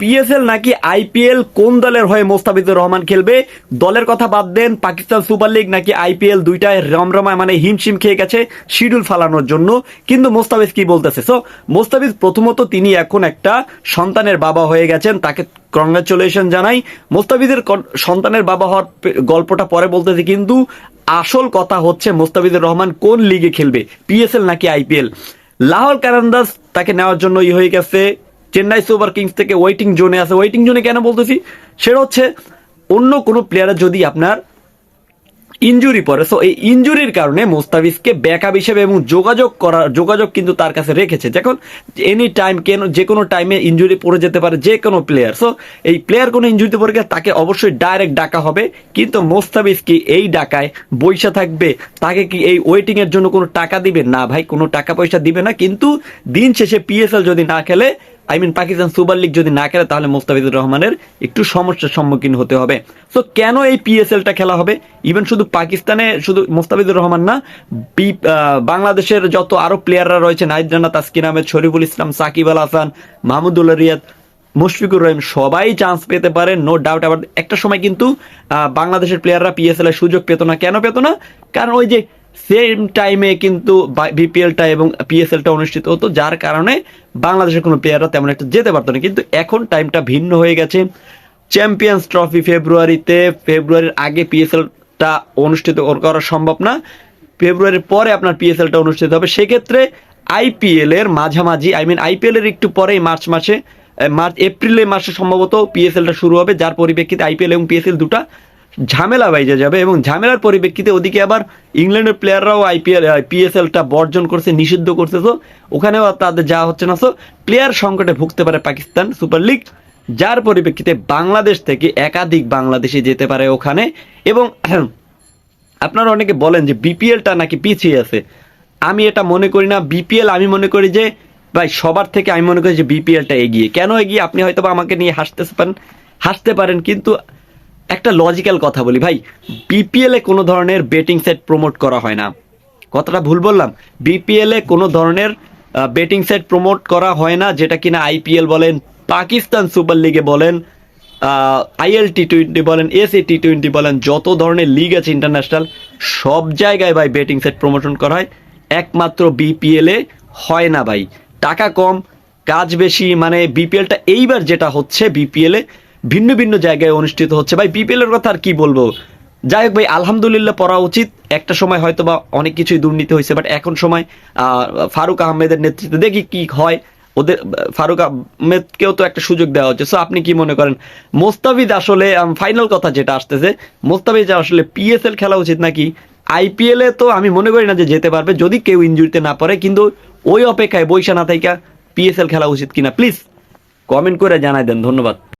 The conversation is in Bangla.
পিএসএল নাকি আইপিএল কোন দলের হয়ে মোস্তাফিজুর রহমান খেলবে? দলের কথা বাদ দেন, পাকিস্তান সুপার লিগ নাকি আইপিএল দুইটায় রমরমায় মানে হিমশিম খেয়ে গেছে শিডিউল ফালানোর জন্য। কিন্তু মোস্তাফিজ কি বলতেছে? সো মোস্তাফিজ প্রথমত তিনি এখন একটা সন্তানের বাবা হয়ে গেছেন, তাকে কংগ্রাচুলেশন জানাই। মোস্তাফিজের সন্তানের বাবা হওয়ার গল্পটা পরে বলতেছে, কিন্তু আসল কথা হচ্ছে মোস্তাফিজুর রহমান কোন লিগে খেলবে? পিএসএল নাকি আইপিএল লাহোর কারান্দাস তাকে নেওয়ার জন্য ই হয়ে গেছে চেন্নাই সুপার কিংস থেকে ওয়েটিং জোনে আছে। ওয়েটিং জোনে কেন বলতেছি? সেটা হচ্ছে, অন্য কোনো প্লেয়ারের যদি আপনার ইনজুরি পড়ে সো এই ইনজুরির কারণে মোস্তাফিজকে ব্যাকআপ হিসেবে এবং যোগাযোগ করার, যোগাযোগ কিন্তু তার কাছে রেখেছে। যখন এনি টাইম কেন, যে কোনো টাইমে ইনজুরি পড়ে যেতে পারে যে কোনো প্লেয়ার সো এই প্লেয়ার কোনো ইনজুরিতে পড়ে গেলে তাকে অবশ্যই ডাইরেক্ট ডাকা হবে। কিন্তু মোস্তাফিজ কি এই ডাকায় বৈশা থাকবে? তাকে কি এই ওয়েটিং এর জন্য কোনো টাকা দিবে? না ভাই, কোনো টাকা পয়সা দিবে না। কিন্তু দিন শেষে পিএসএল যদি না খেলে I mean Pakistan super league যদি না খেলে, তাহলে মোস্তাফিজুর রহমানের একটু সমস্যার সম্মুখীন হতে হবে। সো কেন এই পিএসএলটা খেলা হবে? ইভেন শুধু পাকিস্তানে, শুধু মোস্তাফিজুর রহমান না বাংলাদেশের যত আরও প্লেয়াররা রয়েছে নাহিদ রানা তাসকিন আহমেদ, শরীফুল ইসলাম, সাকিব আল হাসান, মাহমুদুল্লাহ রিয়াদ, মুশফিকুর রহিম, সবাই চান্স পেতে পারে নো ডাউট আবার একটা সময় কিন্তু বাংলাদেশের প্লেয়াররা পিএসএল এর সুযোগ পেত না। কেন পেত না? কারণ ওই যে সেম টাইমে কিন্তু বিপিএলটা এবং পিএসএলটা অনুষ্ঠিত হতো, যার কারণে বাংলাদেশের কোনো প্লেয়াররা তেমন একটা যেতে পারতো না। কিন্তু এখন টাইমটা ভিন্ন হয়ে গেছে। চ্যাম্পিয়ন্স ট্রফি ফেব্রুয়ারিতে ফেব্রুয়ারির আগে পিএসএলটা অনুষ্ঠিত করা সম্ভব না। ফেব্রুয়ারির পরে আপনার পিএসএলটা অনুষ্ঠিত হবে। সেক্ষেত্রে আইপিএল এর মাঝামাঝি আই মিন আইপিএল এর একটু পরেই মার্চ মাসে মার্চ এপ্রিলে মাসে সম্ভবত পিএসএলটা শুরু হবে। যার পরিপ্রেক্ষিতে আইপিএল এবং পিএসএল দুটা ঝামেলা বাইজে যাবে এবং ঝামেলার পরিপ্রেক্ষিতে ওদিকে আবার ইংল্যান্ডের প্লেয়াররাও আইপিএল পিএসএলটা বর্জন করছে, নিষিদ্ধ করছে। তো ওখানেও তাদের যাওয়া হচ্ছে না। তো প্লেয়ার সংকটে ভুগতে পারে পাকিস্তান সুপার লিগ যার পরিপ্রেক্ষিতে বাংলাদেশ থেকে একাধিক বাংলাদেশি যেতে পারে ওখানে। এবং আপনারা অনেকে বলেন যে বিপিএলটা নাকি পিছিয়ে আছে। আমি এটা মনে করি না। বিপিএল আমি মনে করি যে, ভাই, সবার থেকে আমি মনে করি যে বিপিএলটা এগিয়ে। কেন এগিয়ে? আপনি হয়তো আমাকে নিয়ে হাসতে পারেন হাসতে পারেন, কিন্তু একটা লজিক্যাল কথা বলি ভাই বিপিএল কোনো ধরনের বেটিং সেট প্রমোট করা হয় না। কথাটা ভুল বললাম বিপিএল কোনো ধরনের বেটিং সেট প্রমোট করা হয় না, যেটা কিনা আইপিএল বলেন, পাকিস্তান সুপার লিগে বলেন আইএল টি টোয়েন্টি বলেন এস এ টি টোয়েন্টি বলেন, যত ধরনের লিগ আছে ইন্টারন্যাশনাল সব জায়গায় ভাই বেটিং সেট প্রমোশন করা হয়। একমাত্র বিপিএল হয় না ভাই। টাকা কম, কাজ বেশি মানে বিপিএলটা এইবার যেটা হচ্ছে বিপিএল ভিন্ন ভিন্ন জায়গায় অনুষ্ঠিত হচ্ছে। ভাই বিপিএল এর কথা আর কি বলব? যাই হোক ভাই, আলহামদুলিল্লাহ পড়া উচিত। একটা সময় হয়তো বা অনেক কিছুই দুর্নীতি হয়েছে বাট এখন সময় ফারুক আহমেদের নেতৃত্বে দেখি কি হয়। ওদের, ফারুক আহমেদকেও তো একটা সুযোগ দেওয়া হচ্ছে। সো আপনি কি মনে করেন? মোস্তাফিজ আসলে ফাইনাল কথা যেটা আসতেছে, মোস্তাফিজ আসলে পিএসএল খেলা উচিত নাকি? আইপিএল তো আমি মনে করি না যে যেতে পারবে, যদি কেউ ইনজুরিতে না পড়ে, কিন্তু ওই অপেক্ষায় বৈশা না থাইকা পিএসএল খেলা উচিত কিনা প্লিজ কমেন্ট করে জানাই দেন, ধন্যবাদ।